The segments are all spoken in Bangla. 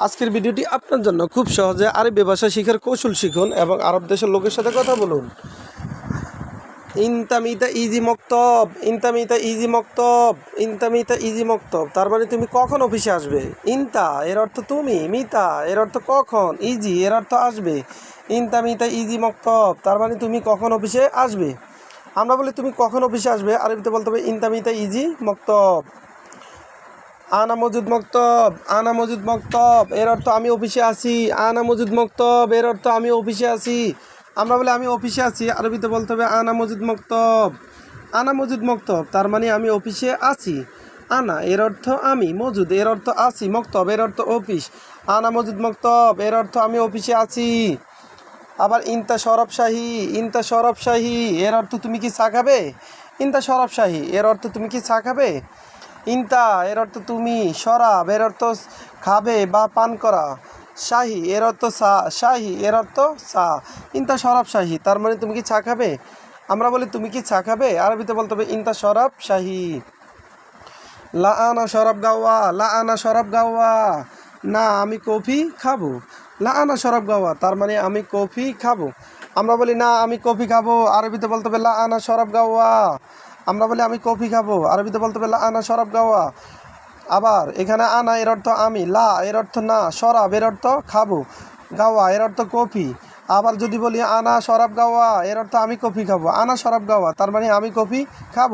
আজকের ভিডিওটি আপনার জন্য খুব সহজে আরবি ভাষা শেখার কৌশল শিখুন এবং আরব দেশের লোকের সাথে কথা বলুন। ইনতামিতা ইজি মক্তব, ইনতামিতা ইজি মক্তব, ইনতামিতা ইজি মক্তব। তার মানে তুমি কখন অফিসে আসবে? ইনতা, এর অর্থ তুমি, মিতা, এর অর্থ কখন, ইজি, এর অর্থ আসবে। ইনতামিতা ইজি মক্তব, তার মানে তুমি কখন অফিসে আসবে? আমরা বলি তুমি কখন অফিসে আসবে? আরবিতে বলতে হবে ইনতামিতা ইজি মক্তব। আনা মজুদ মক্তব, আনা মজুদ মক্তব, এর অর্থ আমি অফিসে আছি, আনা মজুদ মক্তব, এর অর্থ আমি অফিসে আছি। আমরা বলে আমি অফিসে আছি, আরবিতে বলতে হবে আনা মজুদ মক্তব। আনা মজুদ মক্তব, তার মানে আমি অফিসে আছি। আনা, এর অর্থ আমি মজুদ, এর অর্থ আছি মক্তব, এর অর্থ অফিস। আনা মজুদ মক্তব, এর অর্থ আমি অফিসে আছি। আবার ইনতা সরবশাহী ইনতা সরবশাহী এর অর্থ তুমি কি চা খাবে? ইনতা সরবশাহী এর অর্থ তুমি কি চা খাবে? ইনতা, এর অর্থ তুমি সরাব এর অর্থ খাবে বা পান করা। শাহী, এর অর্থ চা, শাহী, এর অর্থ সা ইনতা সরাব শাহী, তার মানে তুমি কি চা খাবে? আমরা বলি, তুমি কি চা খাবে? আরবিতে বলতে হবে, ইনতা সরাব শাহী। লা আনা শরাব গাওয়া লা আনা শরাব গাওয়া। না, আমি কফি খাব। লা আনা শরাব গাওয়া, তার মানে আমি কফি খাব। আমরা বলি, না, আমি কফি খাব। আরবিতে বলতে হবে লা আনা শরাব গাওয়া। আমরা বলি, আমি কফি খাব। আরবিতে বলতে হবে লা আনা শরাব গাওয়া। আবার এখানে আনা এর অর্থ আমি, লা এর অর্থ না, শরাব এর অর্থ খাব। গাওয়া এর অর্থ কফি। আবার যদি বলি, আনা শরাব গাওয়া, এর অর্থ আমি কফি খাব। আনা শরাব গাওয়া, তার মানে আমি কফি খাব।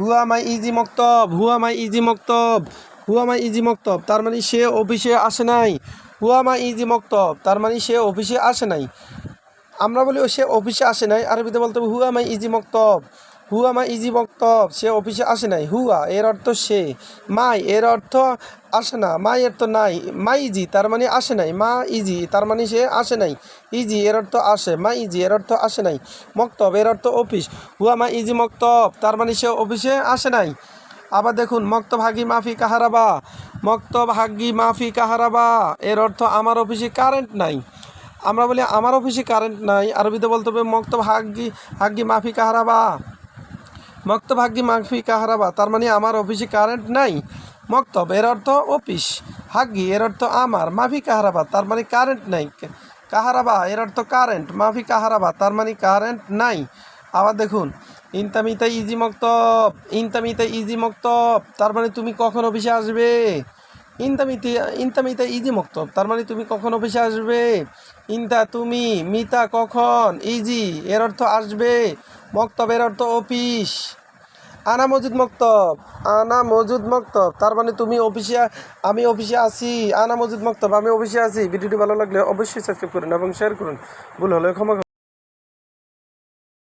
হুয়া মাই ইজি মক্তব, হুয়া মাই ইজি মক্তব, হুয়া মাই ইজি মক্তব, তার মানে সে অফিসে আসে নাই। হুয়া মাই ইজি মক্তব, তার মানে সে অফিসে আসে নাই। আমরা বলি সে অফিসে আসে নাই। আরবিতে বলতে হবে, হুয়া মাই ইজি মক্তব। হুয়া মাই ইজি মক্তব সে অফিসে আসে নাই। হুয়া, এর অর্থ সে। মাই, এর অর্থ আসে না। মাই এর তো নাই। মাই ইজি, তার মানে আসে নাই। মা ইজি, তার মানে সে আসে নাই। ইজি, এর অর্থ আসে। মা ইজি, এর অর্থ আসে নাই। মক্তব এর অর্থ অফিস। হুয়া মা ইজি মক্তব তার মানে সে অফিসে আসে নাই। আবার দেখুন মক্তব হাগি মাফি কাহারাবা। মক্তব হাগি মাফি কাহারাবা। এর অর্থ আমার অফিসে কারেন্ট নাই। আমরা বলি, আমার অফিসে কারেন্ট নাই। আরবিতে বলতে হবে মক্তব হাগি হাগি মাফি কাহারাবা। মক্তব হাগি মাফি কাহারাবা, তার মানে আমার অফিসে কারেন্ট নাই। মক্তব, এর অর্থ অফিস হাগি এর অর্থ আমার। মাফি কাহারাবা, তার মানে কারেন্ট নাই। কাহারাবা, এর অর্থ কারেন্ট মাফি কাহারাবা, তার মানে কারেন্ট নাই। আবার দেখুন ইনতামিতা ইজি মক্তব ইনতামিতা ইজি মক্তব, তার মানে তুমি কখন অফিসে আসবে? ইনতামিতি ইনতামিতা ইজি মক্তব, তার মানে তুমি কখন অফিসে আসবে? ইনতা তুমি, মিতা কখন? ইজি, এর অর্থ আসবে। মক্তব এর অর্থ অফিস। আনা মজুদ মক্তব। আনা মজুদ মক্তব। তার মানে তুমি অফিসে আমি অফিসে আছি। আনা মজুদ মক্তব। আমি অফিসে আছি। ভিডিওটি ভালো লাগলে অবশ্যই সাবস্ক্রাইব করুন এবং শেয়ার করুন। ভুল হলে ক্ষমা।